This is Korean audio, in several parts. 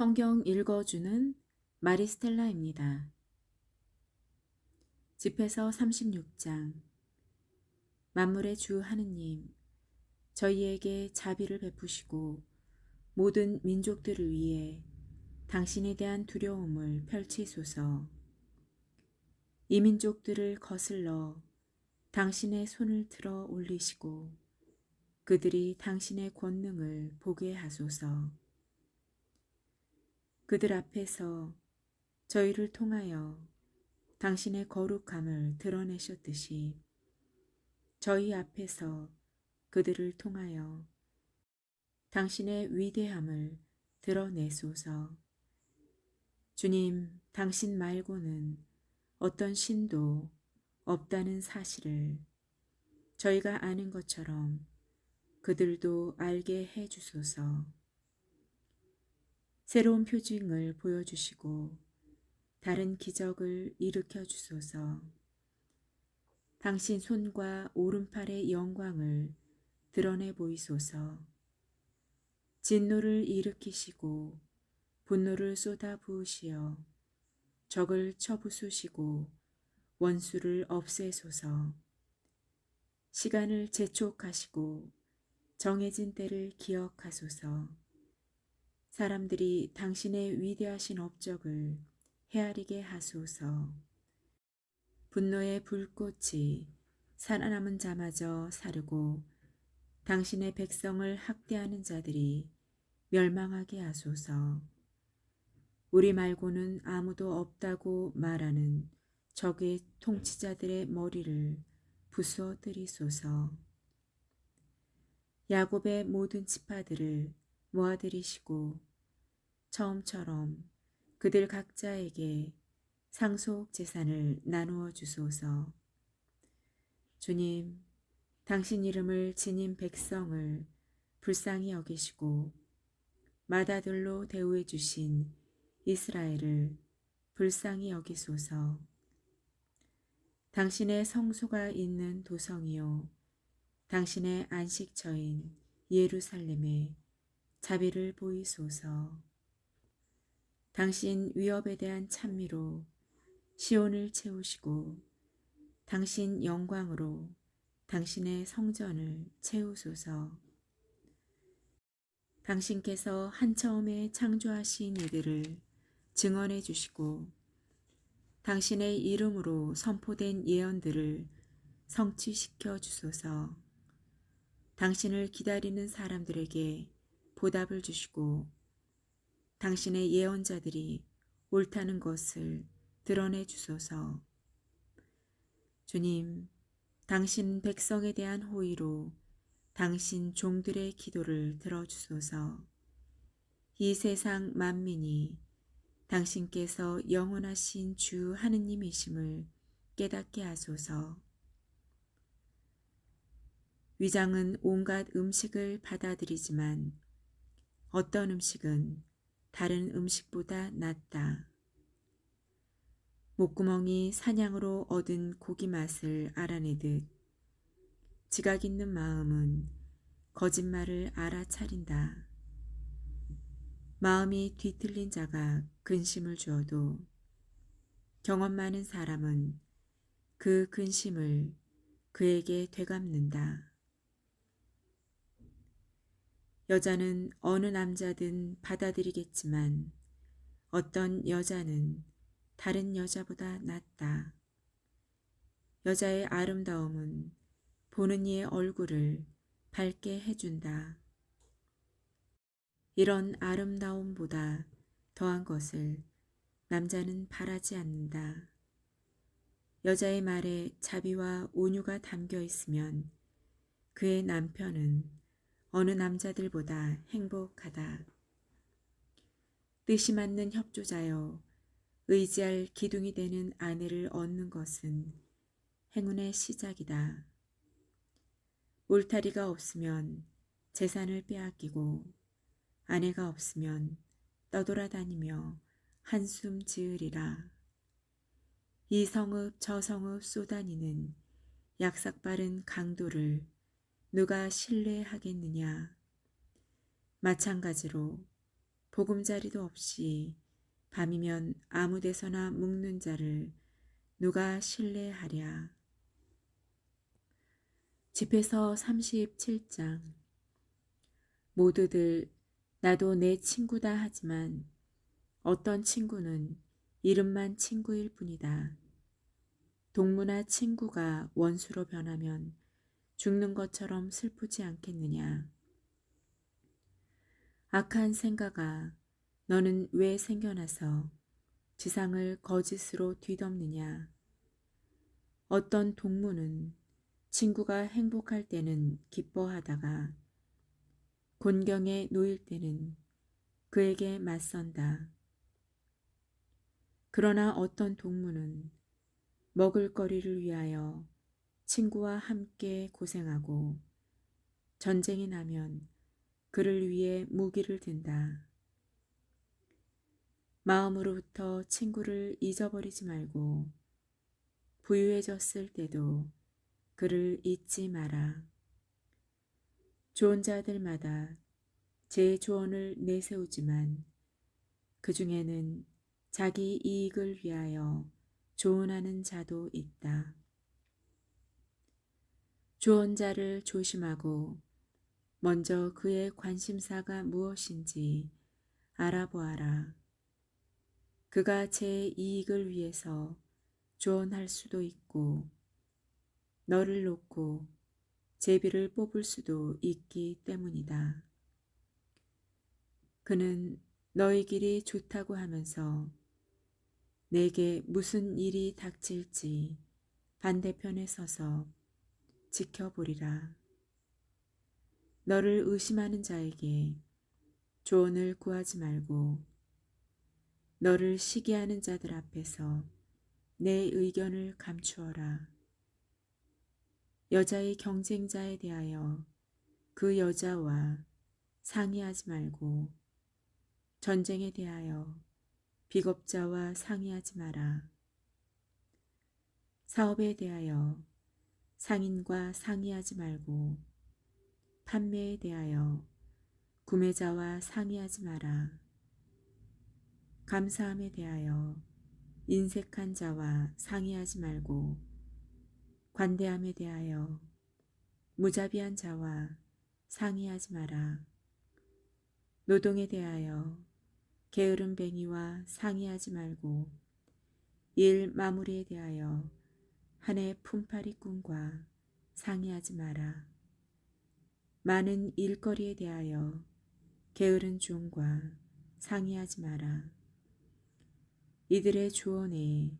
성경 읽어주는 마리스텔라입니다. 집에서 36장 만물의 주 하느님 저희에게 자비를 베푸시고 모든 민족들을 위해 당신에 대한 두려움을 펼치소서 이 민족들을 거슬러 당신의 손을 들어 올리시고 그들이 당신의 권능을 보게 하소서. 그들 앞에서 저희를 통하여 당신의 거룩함을 드러내셨듯이 저희 앞에서 그들을 통하여 당신의 위대함을 드러내소서. 주님, 당신 말고는 어떤 신도 없다는 사실을 저희가 아는 것처럼 그들도 알게 해 주소서. 새로운 표징을 보여주시고 다른 기적을 일으켜 주소서. 당신 손과 오른팔의 영광을 드러내 보이소서. 진노를 일으키시고 분노를 쏟아 부으시어 적을 쳐부수시고 원수를 없애소서. 시간을 재촉하시고 정해진 때를 기억하소서. 사람들이 당신의 위대하신 업적을 헤아리게 하소서. 분노의 불꽃이 살아남은 자마저 사르고 당신의 백성을 학대하는 자들이 멸망하게 하소서. 우리 말고는 아무도 없다고 말하는 적의 통치자들의 머리를 부수어뜨리소서. 야곱의 모든 지파들을 모아들이시고 처음처럼 그들 각자에게 상속 재산을 나누어 주소서. 주님, 당신 이름을 지닌 백성을 불쌍히 여기시고 마다들로 대우해 주신 이스라엘을 불쌍히 여기소서. 당신의 성소가 있는 도성이요. 당신의 안식처인 예루살렘에 자비를 보이소서. 당신 위협에 대한 찬미로 시온을 채우시고 당신 영광으로 당신의 성전을 채우소서. 당신께서 한처음에 창조하신 이들을 증언해 주시고 당신의 이름으로 선포된 예언들을 성취시켜 주소서. 당신을 기다리는 사람들에게 보답을 주시고 당신의 예언자들이 옳다는 것을 드러내 주소서. 주님, 당신 백성에 대한 호의로 당신 종들의 기도를 들어주소서. 이 세상 만민이 당신께서 영원하신 주 하느님이심을 깨닫게 하소서. 위장은 온갖 음식을 받아들이지만 어떤 음식은 다른 음식보다 낫다. 목구멍이 사냥으로 얻은 고기 맛을 알아내듯 지각 있는 마음은 거짓말을 알아차린다. 마음이 뒤틀린 자가 근심을 주어도 경험 많은 사람은 그 근심을 그에게 되갚는다. 여자는 어느 남자든 받아들이겠지만 어떤 여자는 다른 여자보다 낫다. 여자의 아름다움은 보는 이의 얼굴을 밝게 해준다. 이런 아름다움보다 더한 것을 남자는 바라지 않는다. 여자의 말에 자비와 온유가 담겨 있으면 그의 남편은 어느 남자들보다 행복하다. 뜻이 맞는 협조자여 의지할 기둥이 되는 아내를 얻는 것은 행운의 시작이다. 울타리가 없으면 재산을 빼앗기고 아내가 없으면 떠돌아다니며 한숨 지으리라. 이 성읍 저 성읍 쏘다니는 약삭 빠른 강도를 누가 신뢰하겠느냐. 마찬가지로 보금자리도 없이 밤이면 아무 데서나 묵는 자를 누가 신뢰하랴. 집에서 37장 모두들 나도 내 친구다 하지만 어떤 친구는 이름만 친구일 뿐이다. 동무나 친구가 원수로 변하면 죽는 것처럼 슬프지 않겠느냐. 악한 생각아, 너는 왜 생겨나서 지상을 거짓으로 뒤덮느냐. 어떤 동무는 친구가 행복할 때는 기뻐하다가 곤경에 놓일 때는 그에게 맞선다. 그러나 어떤 동무는 먹을 거리를 위하여 친구와 함께 고생하고 전쟁이 나면 그를 위해 무기를 든다. 마음으로부터 친구를 잊어버리지 말고 부유해졌을 때도 그를 잊지 마라. 좋은 자들마다 제 조언을 내세우지만 그 중에는 자기 이익을 위하여 조언하는 자도 있다. 조언자를 조심하고 먼저 그의 관심사가 무엇인지 알아보아라. 그가 제 이익을 위해서 조언할 수도 있고 너를 놓고 제비를 뽑을 수도 있기 때문이다. 그는 너희 길이 좋다고 하면서 내게 무슨 일이 닥칠지 반대편에 서서 지켜보리라. 너를 의심하는 자에게 조언을 구하지 말고 너를 시기하는 자들 앞에서 내 의견을 감추어라. 여자의 경쟁자에 대하여 그 여자와 상의하지 말고 전쟁에 대하여 비겁자와 상의하지 마라. 사업에 대하여 상인과 상의하지 말고 판매에 대하여 구매자와 상의하지 마라. 감사함에 대하여 인색한 자와 상의하지 말고 관대함에 대하여 무자비한 자와 상의하지 마라. 노동에 대하여 게으름 뱅이와 상의하지 말고 일 마무리에 대하여 한해 품팔이꾼과 상의하지 마라. 많은 일거리에 대하여 게으른 종과 상의하지 마라. 이들의 조언에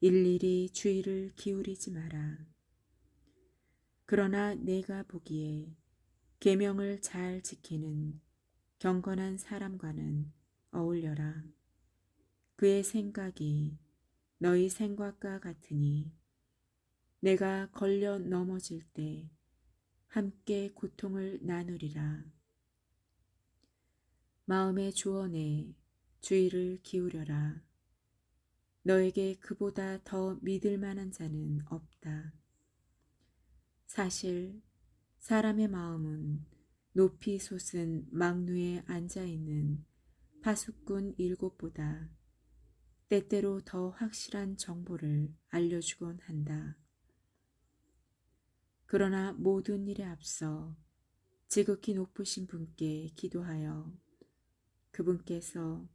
일일이 주의를 기울이지 마라. 그러나 내가 보기에 계명을 잘 지키는 경건한 사람과는 어울려라. 그의 생각이 너희 생각과 같으니 내가 걸려 넘어질 때 함께 고통을 나누리라. 마음의 조언에 주의를 기울여라. 너에게 그보다 더 믿을 만한 자는 없다. 사실 사람의 마음은 높이 솟은 망루에 앉아 있는 파수꾼 일곱보다 때때로 더 확실한 정보를 알려주곤 한다. 그러나 모든 일에 앞서 지극히 높으신 분께 기도하여 그분께서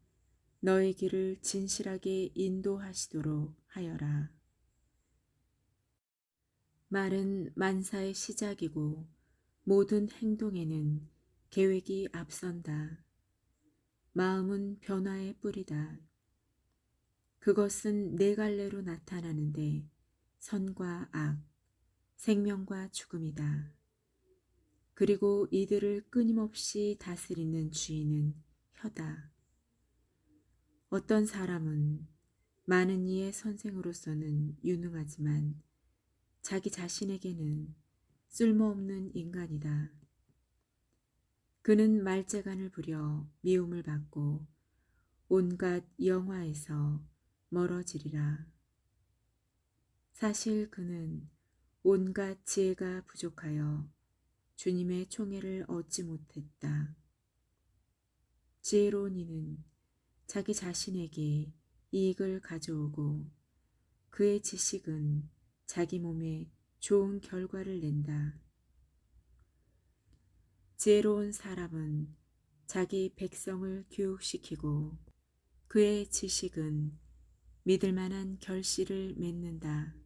너의 길을 진실하게 인도하시도록 하여라. 말은 만사의 시작이고 모든 행동에는 계획이 앞선다. 마음은 변화의 뿌리다. 그것은 네 갈래로 나타나는데 선과 악, 생명과 죽음이다. 그리고 이들을 끊임없이 다스리는 주인은 혀다. 어떤 사람은 많은 이의 선생으로서는 유능하지만 자기 자신에게는 쓸모없는 인간이다. 그는 말재간을 부려 미움을 받고 온갖 영화에서 멀어지리라. 사실 그는 온갖 지혜가 부족하여 주님의 총애를 얻지 못했다. 지혜로운 이는 자기 자신에게 이익을 가져오고 그의 지식은 자기 몸에 좋은 결과를 낸다. 지혜로운 사람은 자기 백성을 교육시키고 그의 지식은 믿을 만한 결실을 맺는다.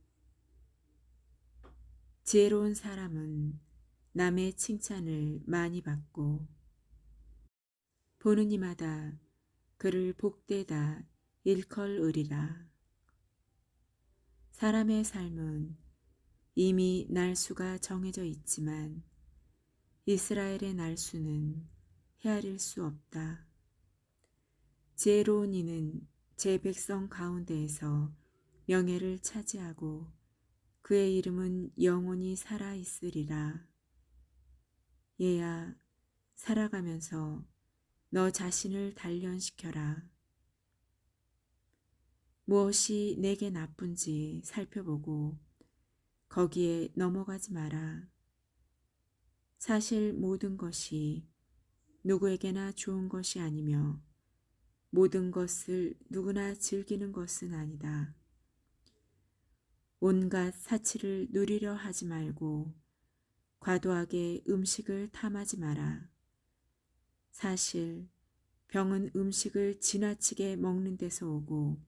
지혜로운 사람은 남의 칭찬을 많이 받고 보는 이마다 그를 복되다 일컬으리라. 사람의 삶은 이미 날수가 정해져 있지만 이스라엘의 날수는 헤아릴 수 없다. 지혜로운 이는 제 백성 가운데에서 명예를 차지하고 그의 이름은 영원히 살아 있으리라. 얘야, 살아가면서 너 자신을 단련시켜라. 무엇이 내게 나쁜지 살펴보고 거기에 넘어가지 마라. 사실 모든 것이 누구에게나 좋은 것이 아니며 모든 것을 누구나 즐기는 것은 아니다. 온갖 사치를 누리려 하지 말고 과도하게 음식을 탐하지 마라. 사실 병은 음식을 지나치게 먹는 데서 오고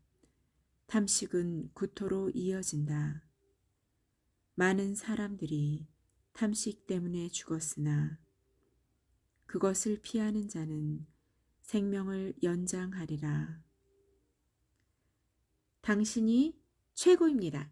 탐식은 구토로 이어진다. 많은 사람들이 탐식 때문에 죽었으나 그것을 피하는 자는 생명을 연장하리라. 당신이 최고입니다.